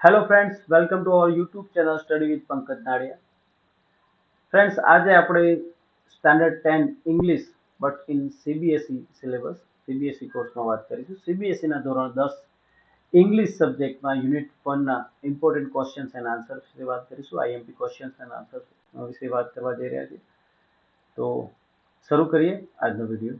Hello friends welcome to our YouTube channel study with Pankaj Nadiya friends આજે આપણે standard ten English but in CBSE syllabus CBSE કોર્સમાં વાત કરીશું. સીબીએસઈના ધોરણ દસ ઇંગ્લિશ સબ્જેક્ટમાં યુનિટ વનના ઇમ્પોર્ટન્ટ ક્વેશ્ચન્સ એન્ડ આન્સર વિશે વાત કરીશું. આઈએમપી ક્વેશ્ચન્સ એન્ડ આન્સર વિશે વાત કરવા જઈ રહ્યા છીએ. તો શરૂ કરીએ આજનો video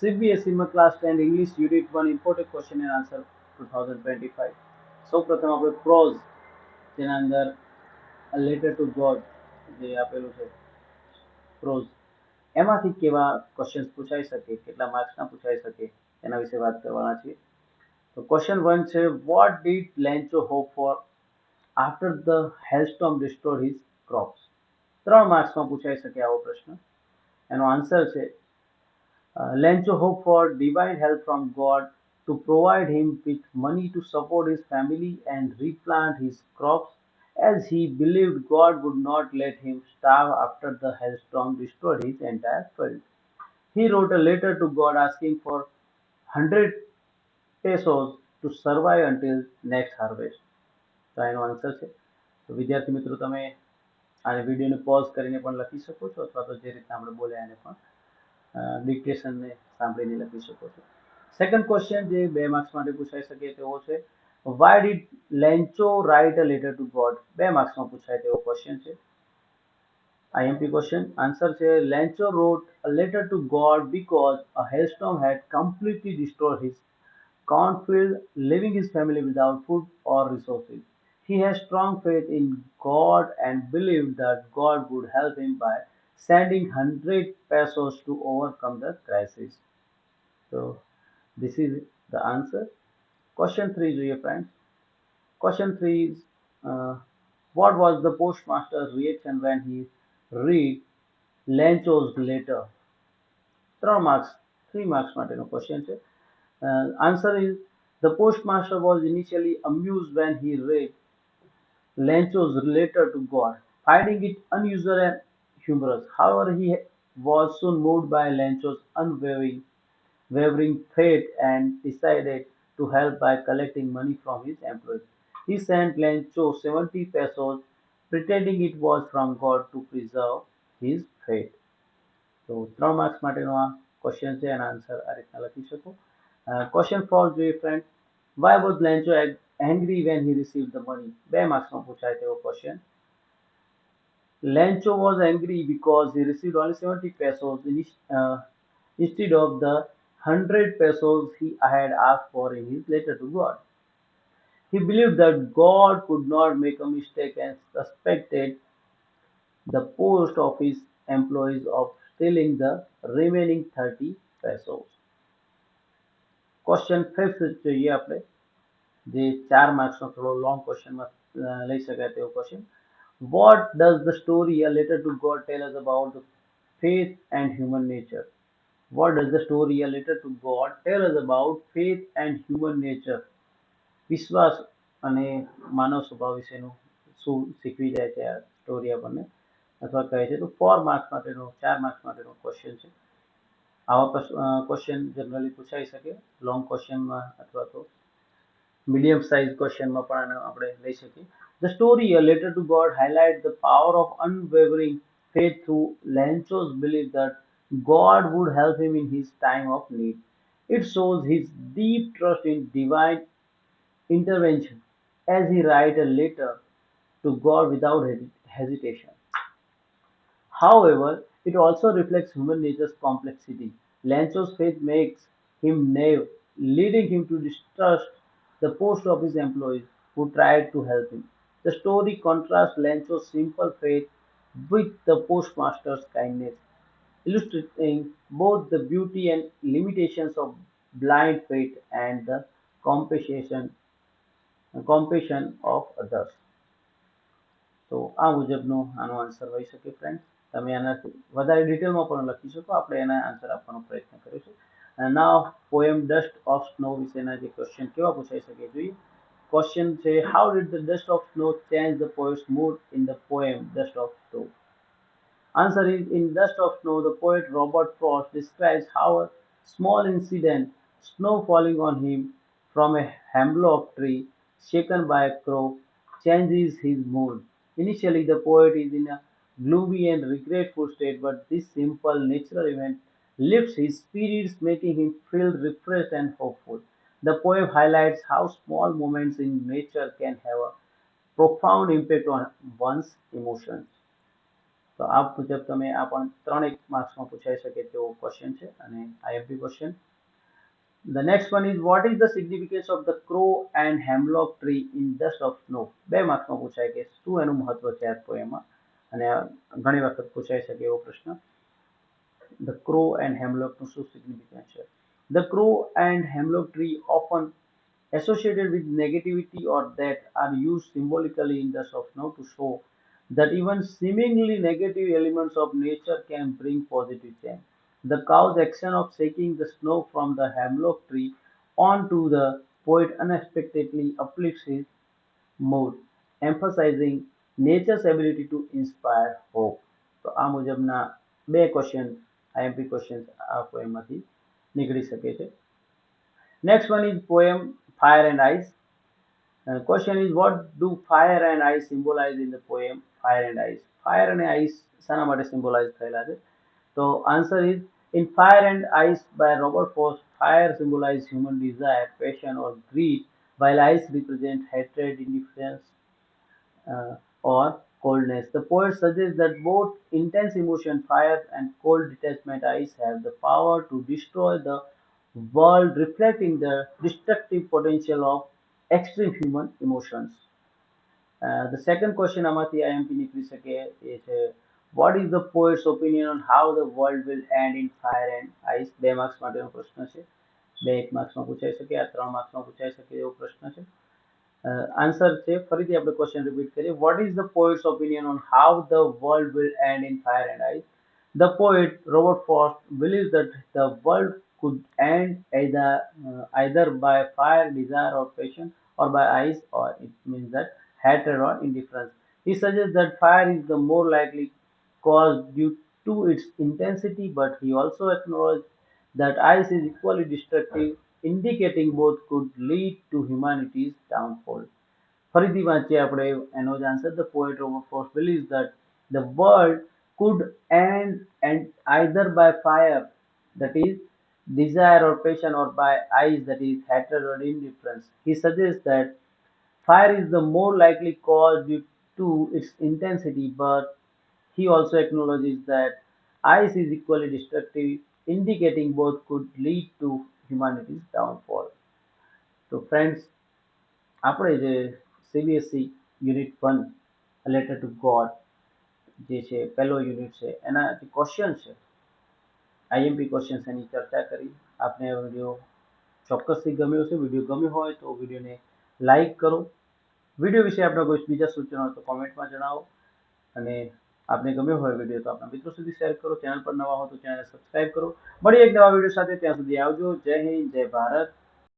સીબીએસઈમાં class ten English unit one important question and answer two thousand twenty five સૌ પ્રથમ આપણે પ્રોઝ તેના અંદર લેટર ટુ ગોડ જે આપેલું છે પ્રોઝ એમાંથી કેવા ક્વેશ્ચન્સ પૂછાઈ શકે, કેટલા માર્ક્સના પૂછાઈ શકે, એના વિશે વાત કરવાના છીએ. તો ક્વેશ્ચન વન છે what did Lencho hope for after the hailstorm destroy his crops ત્રણ માર્ક્સમાં પૂછાઈ શકે આવો પ્રશ્ન. એનો આન્સર છે Lencho hoped for divine help from God to provide him with money to support his family and replant his crops, as he believed God would not let him starve after the hailstorm destroyed his entire field. He wrote a letter to God asking for 100 pesos to survive until next harvest. તો એનો answer છે તો વિદ્યાર્થી મિત્રો તમે આ વિડીયોને pose કરીને પણ લખી શકો છો અથવા તો જે રીતના આપણે બોલ્યા એને પણ ડિક્ટેશનને સાંભળીને લખી શકો છો સેકન્ડ ક્વેશ્ચન જે બે માર્ક્સ માટે પૂછાઈ શકે તેવો છે why did Lencho write a letter to God બે માર્ક્સમાં પૂછાય તેવો ક્વેશ્ચન છે આઈએમપી ક્વેશ્ચન આન્સર છે Lencho wrote a letter to God because a hailstorm had completely destroy his cornfield, leaving his family without food or resources. He has strong faith in God and believed that God would help him by sending 100 pesos to overcome the crisis. So, this is the answer. Question 3 જોઈએ friends. Question 3 is uh, What was the postmaster's reaction when he read Lencho's letter? ત્રણ marks three marks માટેનો question છે answer is the postmaster was initially અમ્યુઝ when he read Lencho's letter to God, finding it unusual and humorous. However, he was soon moved by Lencho's unwavering wavering faith and decided to help by collecting money from his employees. He sent Lencho 70 pesos, pretending it was from God to preserve his faith. તો ત્રણ marks માટેનો આ question છે એના answer આ રીતના લખી શકો ક્વેશ્ચન ફોર જોઈએ friend why was Lencho angry when he receive the money બે માર્ક્સમાં પૂછાય તેવો question લેન્ચો was angry because he receive only seventy પેસોઝ instead of the 100 pesos he had asked for in his letter to God. He believed that God could not make a mistake and suspected the post office employees of stealing the remaining 30 pesos. Question fifth જોઈએ આપણે જે ચાર માર્ક્સનો થોડો long ક્વેશ્ચનમાં લઈ શકાય તેવો question what does the story a letter to God, tell us the faith and human nature. What does the story A Letter to God tell us about faith and human nature? વિશ્વાસ અને માનવ સ્વભાવ વિશેનું શું શીખવી જાય છે આ story આપણને અથવા કહે છે તો ફોર માર્ક્સ માટેનો ચાર માર્ક્સ માટેનો ક્વેશ્ચન છે આવા ક્વેશ્ચન જનરલી પૂછાઈ શકે લોંગ ક્વેશ્ચનમાં અથવા તો મીડિયમ સાઇઝ ક્વેશ્ચનમાં પણ આપણે લઈ શકીએ The story, uh, a letter to God, highlights the power of unwavering faith through Lancho's belief that God would help him in his time of need. It shows his deep trust in divine intervention as he writes a letter to God without hesitation. However, it also reflects human nature's complexity. Lancho's faith makes him naive, leading him to distrust the post office employees who tried to help him. The story contrasts Lencho's simple faith with the postmaster's kindness, illustrating both the beauty and limitations of blind faith and the compassion, compassion of others. તો આ મુજબનો આનો answer હોઈ શકે friend તમે આનાથી વધારે ડિટેલમાં પણ લખી શકો આપણે એના આન્સર આપવાનો પ્રયત્ન કરીશું now poem dust of snow વિશેના જે ક્વેશ્ચન કેવા પૂછાઈ શકે જોઈએ Question 3. How did the dust of snow change the poet's mood in the poem Dust of Snow? Answer is In Dust of Snow, the poet Robert Frost describes how a small incident, snow falling on him from a hemlock tree shaken by a crow, changes his mood. Initially, the poet is in a gloomy and regretful state, but this simple natural event lifts his spirits, making him feel refreshed and hopeful. The poem highlights how small moments in nature can have a profound impact on one's emotions. તો આ મુજબ તમે આ પણ ત્રણેક માર્ક્સમાં પૂછાઈ શકે તેવો ક્વેશ્ચન છે અને IMP question The next one is what is the significance of the crow and hemlock tree in dust of snow? બે માર્ક્સમાં પૂછાય કે શું એનું મહત્વ છે આ પોએમમાં અને આ ઘણી વખત પૂછાઈ શકે એવો પ્રશ્ન The crow and hemlock નું શું significance છે The crow and hemlock tree often associated with negativity or that are used symbolically in the of snow to show that even seemingly negative elements of nature can bring positive change. The cow's action of shaking the snow from the hemlock tree onto the poet unexpectedly uplifts his mood, emphasizing nature's ability to inspire hope. તો આ મુજબના બે question IMP question આ પોએમમાંથી નીકળી શકે છે next one is poem fire and ice Uh, question is what do fire and ice symbolize in the poem fire and ice fire અને ice શાના માટે symbolize થયેલા છે તો answer is in fire and ice by robert frost fire symbolize human desire passion or greed while ice represent hatred indifference uh, or coldness the poet suggests that both intense emotion fire and cold detachment ice have the power to destroy the world reflecting the destructive potential of extreme human emotions. Uh, the second question આમાંથી IMP નીકળી શકે એ છે what is the poet's opinion on how the world will end in fire and ice બે marks માટેનો પ્રશ્ન છે બે એક માર્ક્સમાં પૂછાઈ શકે આ ત્રણ માર્ક્સમાં પૂછાઈ શકે એવો પ્રશ્ન છે આન્સર છે ફરીથી આપણે ક્વેશ્ચન રિપીટ કરીએ what is the poet's opinion on how the world will end in fire and ice the poet Robert Frost believes that the world could end either uh, either by fire, desire, or passion, or by ice, or it means that hatred or indifference. He suggests that fire is the more likely cause due to its intensity, but he also acknowledges that ice is equally destructive, indicating both could lead to humanity's downfall. ફરીથી વાંચીએ આપણે એનો જ answer the poet of force believes that the world could end and either by fire that is desire or passion or by ice that is hatred or indifference he suggests that fire is the more likely cause due to its intensity but he also acknowledges that ice is equally destructive indicating both could lead to humanity's downfall so friends આપણે જે CBSE unit one letter to God જે છે, પહેલો unit છે એના જે question છે IMP questions એની ચર્ચા કરી. આપને વીડિયો ચોક્કસથી ગમ્યો છે વીડિયો ગમ્યો હોય તો વિડીયોને લાઈક કરો. વીડિયો વિશે આપણા કોઈ બીજા સૂચનો હોય તો કોમેન્ટમાં જણાવો. અને આપને ગમ્યો હોય વીડિયો તો આપણા મિત્રો સુધી શેર કરો. ચેનલ પર નવા હો તો ચેનલ સબસ્ક્રાઈબ કરો. મળી એક નવા વીડિયો સાથે. ત્યાં સુધી આવજો. જય હિન્દ, જય ભારત.